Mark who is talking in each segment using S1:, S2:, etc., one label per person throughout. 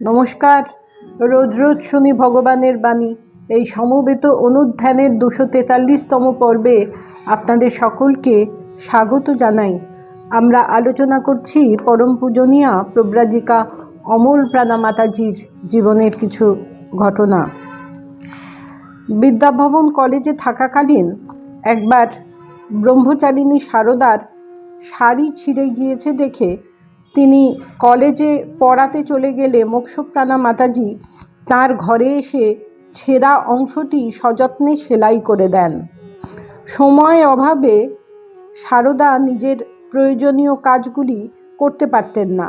S1: নমস্কার। রোজ রোজ শুনি ভগবানের বাণী। এই সমবেত অনুধ্যানের দুশো তেতাল্লিশতম পর্বে আপনাদের সকলকে স্বাগত জানাই। আমরা আলোচনা করছি পরম পূজনীয়া প্রব্রাজিকা অমল প্রাণা মাতাজির জীবনের কিছু ঘটনা। বিদ্যাভবন কলেজে থাকাকালীন একবার ব্রহ্মচারিণী সারদার শাড়ি ছিঁড়ে গিয়েছে দেখে তিনি কলেজে পড়াতে চলে গেলে মোক্ষপ্রাণা মাতাজি তার ঘরে এসে ছেঁড়া অংশটি সযত্নে সেলাই করে দেন। সময় অভাবে সারদা নিজের প্রয়োজনীয় কাজগুলি করতে পারতেন না।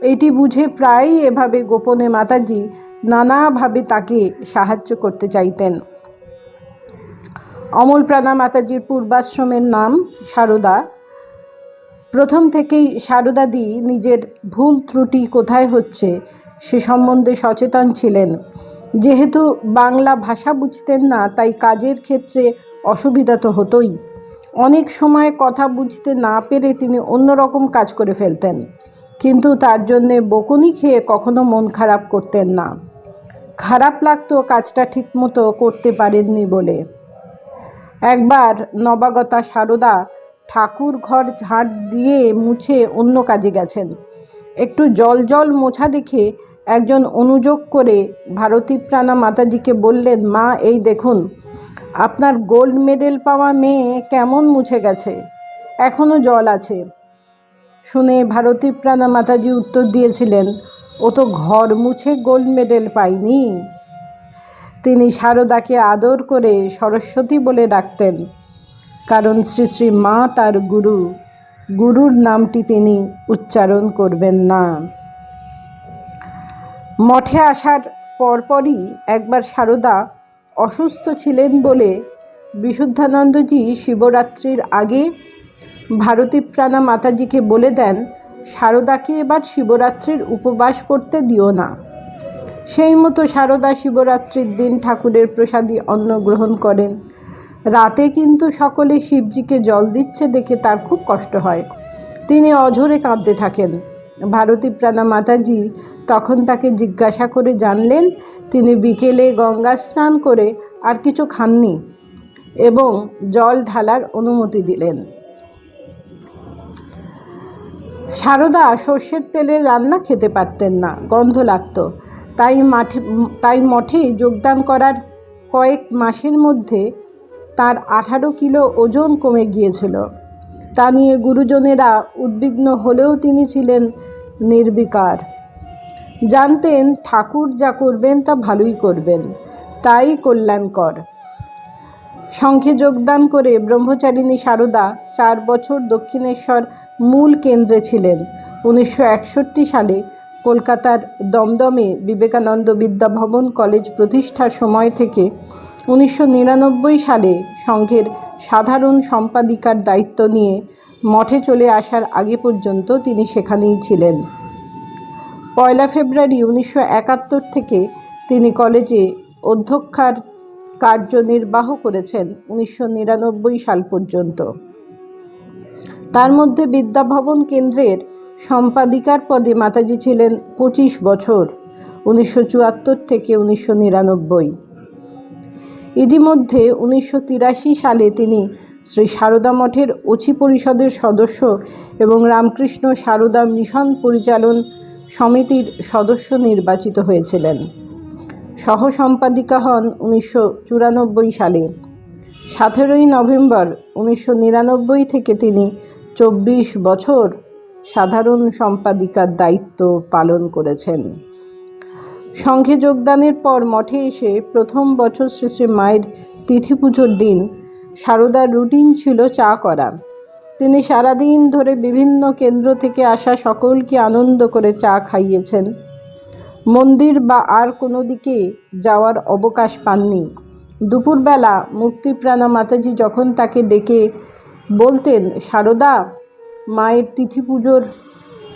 S1: এটি বুঝে প্রায়ই এভাবে গোপনে মাতাজি নানাভাবে তাকে সাহায্য করতে চাইতেন। অমলপ্রাণা মাতাজির পূর্বাশ্রমের নাম সারদা। প্রথম থেকেই সারদাদি নিজের ভুল ত্রুটি কোথায় হচ্ছে সে সম্বন্ধে সচেতন ছিলেন। যেহেতু বাংলা ভাষা বুঝতেন না, তাই কাজের ক্ষেত্রে অসুবিধা তো হতোই। অনেক সময় কথা বুঝতে না পেরে তিনি অন্যরকম কাজ করে ফেলতেন। কিন্তু তার জন্যে বকুনি খেয়ে কখনো মন খারাপ করতেন না। খারাপ লাগতো কাজটা ঠিকমতো করতে পারেননি বলে। একবার নবাগতা সারদা ঠাকুর ঘর ঝাড় দিয়ে মুছে অন্য কাজে গেছেন। একটু জল জল মোছা দেখে একজন অনুযোগ করে ভারতী প্রাণা মাতাজিকে বললেন, মা, এই দেখুন, আপনার গোল্ড মেডেল পাওয়া মেয়ে কেমন মুছে গেছে? এখনও জল আছে। শুনে ভারতী প্রাণা মাতাজি উত্তর দিয়েছিলেন, ও তো ঘর মুছে গোল্ড মেডেল পায়নি। তিনি সারদাকে আদর করে সরস্বতী বলে ডাকতেন। কারণ শ্রী শ্রী মা তার গুরু, গুরুর নামটি তিনি উচ্চারণ করবেন না। মঠে আসার পরপরই একবার সারদা অসুস্থ ছিলেন বলে বিশুদ্ধানন্দজি শিবরাত্রির আগে ভারতী প্রাণা মাতাজিকে বলে দেন, সারদাকে এবার শিবরাত্রির উপবাস করতে দিও না। সেই মতো সারদা শিবরাত্রির দিন ঠাকুরের প্রসাদী অন্ন গ্রহণ করেন। রাতে কিন্তু সকলে শিবজিকে জল দিচ্ছে দেখে তার খুব কষ্ট হয়। তিনি অঝরে কাঁদতে থাকেন। ভারতী প্রাণা মাতাজি তখন তাকে জিজ্ঞাসা করে জানলেন, তিনি বিকেলে গঙ্গা স্নান করে আর কিছু খাননি এবং জল ঢালার অনুমতি দিলেন। সারদা সর্ষের তেলের রান্না খেতে পারতেন না, গন্ধ লাগত। তাই মাঠে তাই মঠে যোগদান করার কয়েক মাসের মধ্যে তার আঠারো কিলো ওজন কমে গিয়েছিল। তা নিয়ে গুরুজনেরা উদ্বিগ্ন হলেও তিনি ছিলেন নির্বিকার। জানতেন ঠাকুর যা করবেন তা ভালোই করবেন, তাই কল্যাণকর। সংখ্যে যোগদান করে ব্রহ্মচারিণী সারদা চার বছর দক্ষিণেশ্বর মূল কেন্দ্রে ছিলেন। উনিশশো একষট্টি সালে কলকাতার দমদমে বিবেকানন্দ বিদ্যাভবন কলেজ প্রতিষ্ঠার সময় থেকে উনিশশো নিরানব্বই সালে সংঘের সাধারণ সম্পাদিকার দায়িত্ব নিয়ে মঠে চলে আসার আগে পর্যন্ত তিনি সেখানেই ছিলেন। পয়লা ফেব্রুয়ারি উনিশশো একাত্তর থেকে তিনি কলেজে অধ্যক্ষার কার্যনির্বাহ করেছেন উনিশশো নিরানব্বই সাল পর্যন্ত। তার মধ্যে বিদ্যাভবন কেন্দ্রের সম্পাদিকার পদে মাতাজি ছিলেন পঁচিশ বছর, উনিশশো চুয়াত্তর থেকে উনিশশো নিরানব্বই। ইতিমধ্যে উনিশশো তিরাশি সালে তিনি শ্রী সারদা মঠের অচি পরিষদের সদস্য এবং রামকৃষ্ণ সারদা মিশন পরিচালন সমিতির সদস্য নির্বাচিত হয়েছিলেন। সহ সম্পাদিকা হন উনিশশো চুরানব্বই সালে। সতেরোই নভেম্বর উনিশশো নিরানব্বই থেকে তিনি চব্বিশ বছর সাধারণ সম্পাদিকার দায়িত্ব পালন করেছেন। সংঘে যোগদানের পর মঠে এসে প্রথম বছর শ্রী শ্রী মায়ের তিথি পুজোর দিন সারদার রুটিন ছিল চা করা। তিনি সারাদিন ধরে বিভিন্ন কেন্দ্র থেকে আসা সকলকে আনন্দ করে চা খাইয়েছেন। মন্দির বা আর কোনো দিকে যাওয়ার অবকাশ পাননি। দুপুরবেলা মুক্তিপ্রাণা মাতাজি যখন তাকে ডেকে বলতেন, সারদা, মায়ের তিথি পুজোর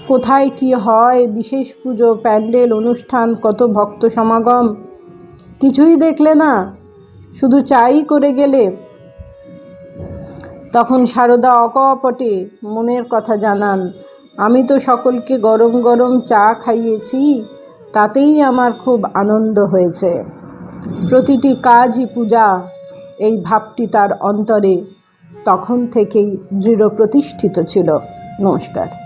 S1: কোথায় কি হয়? বিশেষ পুজো, প্যান্ডেল, অনুষ্ঠান, কত ভক্ত সমাগম? কিছুই দেখলে না, শুধু চাই করে গেলে। তখন সারদা অকপটে মনের কথা জানান, আমি তো সকলকে গরম গরম চা খাইয়েছি, তাতেই আমার খুব আনন্দ হয়েছে। প্রতিটি কাজই পূজা। এই ভাবটি তার অন্তরে তখন থেকেই দৃঢ় প্রতিষ্ঠিত ছিল। নমস্কার।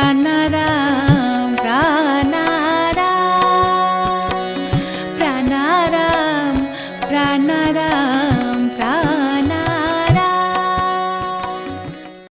S2: রানা